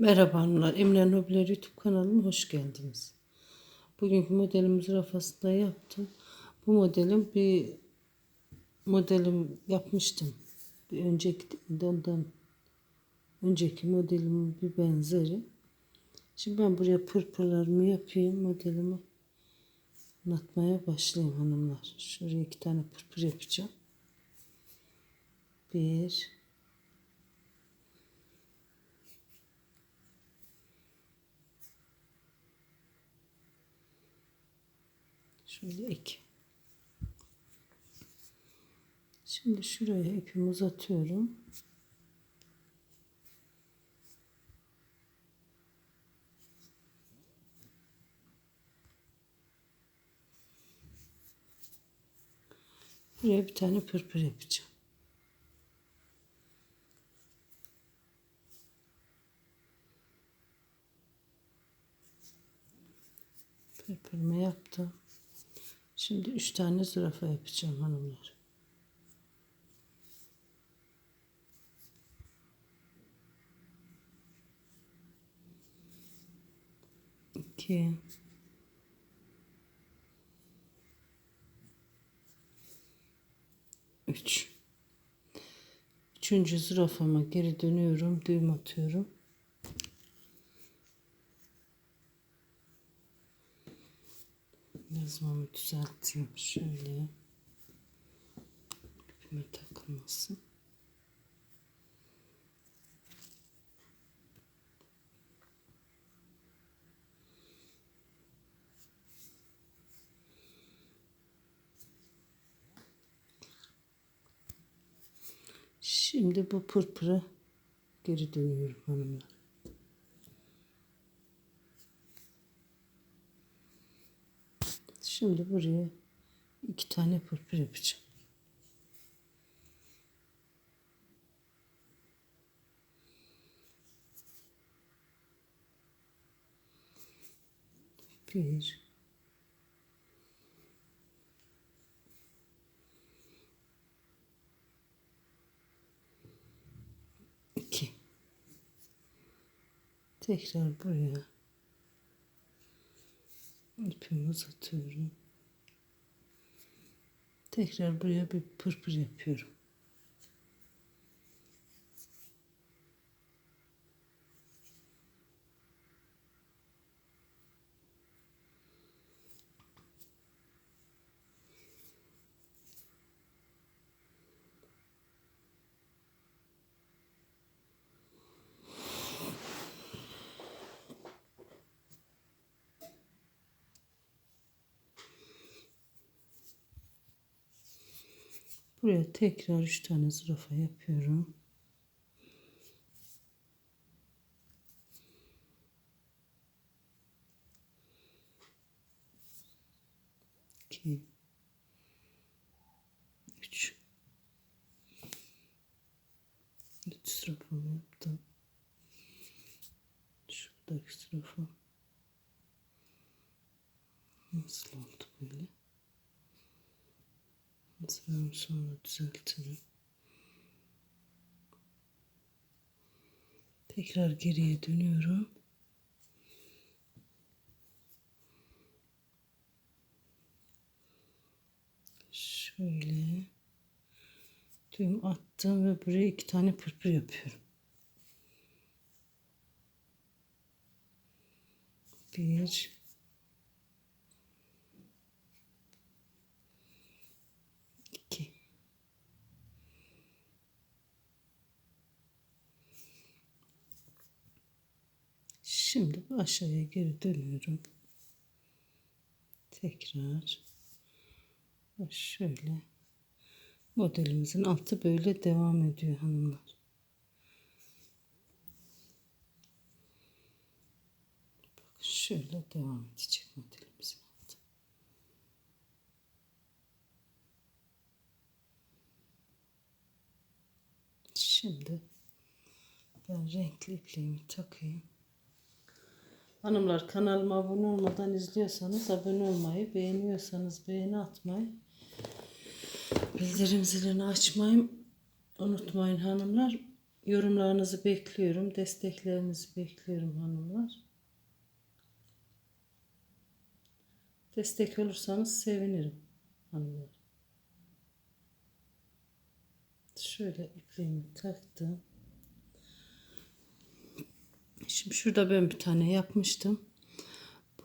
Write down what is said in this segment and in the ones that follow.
Merhaba Emre Nobler YouTube kanalıma hoş geldiniz. Bugünkü modelimizi rafasında yaptım. Bu modelim bir modelim yapmıştım. Bir önceki ondan önceki modelimin bir benzeri. Şimdi ben buraya pırpırlarımı yapayım modelimi anlatmaya başlayayım hanımlar. Şuraya iki tane pırpır yapacağım. Bir, Şöyle iki. Şimdi şuraya ipimi uzatıyorum. Buraya bir tane pırpır yapacağım. Pırpırımı yaptım. Şimdi üç tane zürafa yapacağım hanımlar. İki. Üç. Üçüncü zürafama geri dönüyorum. Düğüm atıyorum. Yazmamı düzelteyim şöyle. İpime takılmasın. Şimdi bu pırpıra geri dönüyorum hanımlar. Şimdi buraya iki tane pırpır yapacağım. Bir. iki. Tekrar buraya ipimi uzatıyorum. Tekrar buraya bir pırpır yapıyorum. Buraya tekrar üç tane zürafa yapıyorum. İki. Üç. Üç zürafamı yaptım. Şuradaki zürafa. Mesela sonra düzeltirim. Tekrar geriye dönüyorum. Şöyle düğüm attım ve buraya iki tane pırpır yapıyorum. Bir, iki. Şimdi aşağıya geri dönüyorum. Tekrar şöyle modelimizin altı böyle devam ediyor hanımlar. Bakın şöyle devam edecek modelimizin altı. Şimdi ben renkli ipliğimi takayım. Hanımlar kanalıma abone olmadan izliyorsanız abone olmayı, beğeniyorsanız beğeni atmayı, bildirim zilini açmayı unutmayın hanımlar. Yorumlarınızı bekliyorum. Desteklerinizi bekliyorum hanımlar. Destek olursanız sevinirim hanımlar. Şöyle ipliğimi taktım. Şimdi şurada ben bir tane yapmıştım.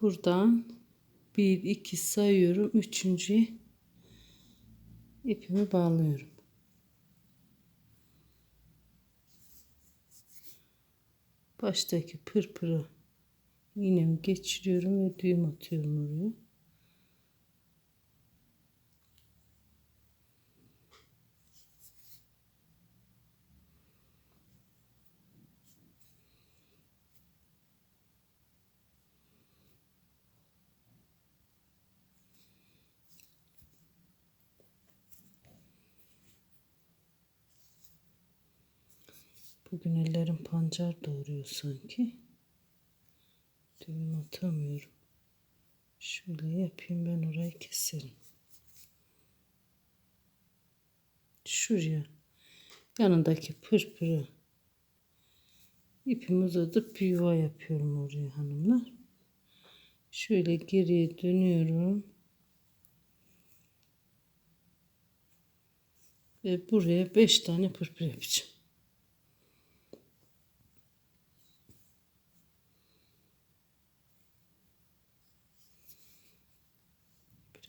Buradan bir iki sayıyorum. Üçüncü ipimi bağlıyorum. Baştaki pırpırı iğnemi geçiriyorum ve düğüm atıyorum oraya. Bugün ellerim pancar doğuruyor sanki. Düğüm atamıyorum. Şöyle yapayım ben orayı keserim. Şuraya yanındaki pırpırı ipimi uzatıp bir yuva yapıyorum oraya hanımlar. Şöyle geriye dönüyorum. Ve buraya 5 tane pırpır yapacağım.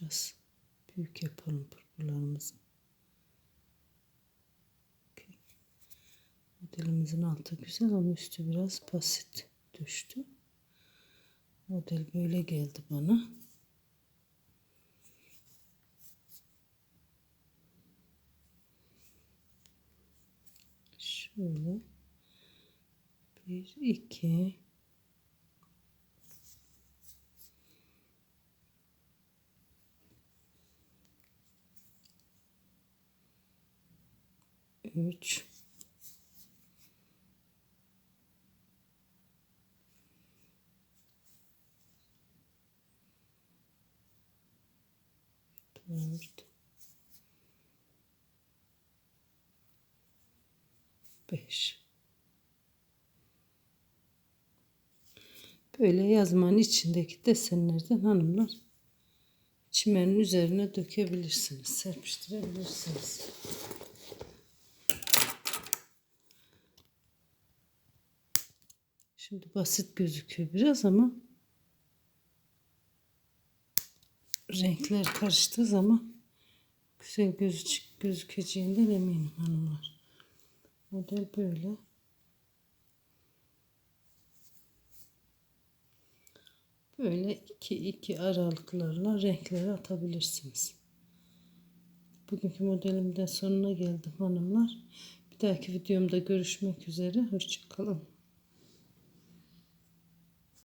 Biraz büyük yapalım pırpırlarımızı. Modelimizin altı güzel ama üstü biraz basit düştü. Model böyle geldi bana. Şöyle bir iki üç. Dört. Beş. Böyle yazmanın içindeki desenlerden hanımlar çimenin üzerine dökebilirsiniz serpiştirebilirsiniz Şimdi basit gözüküyor biraz ama renkler karıştığı zaman güzel gözü gözükeceğinden eminim hanımlar. Model böyle. Böyle iki iki aralıklarla renkleri atabilirsiniz. Bugünkü modelimden sonuna geldim hanımlar. Bir dahaki videomda görüşmek üzere. Hoşçakalın.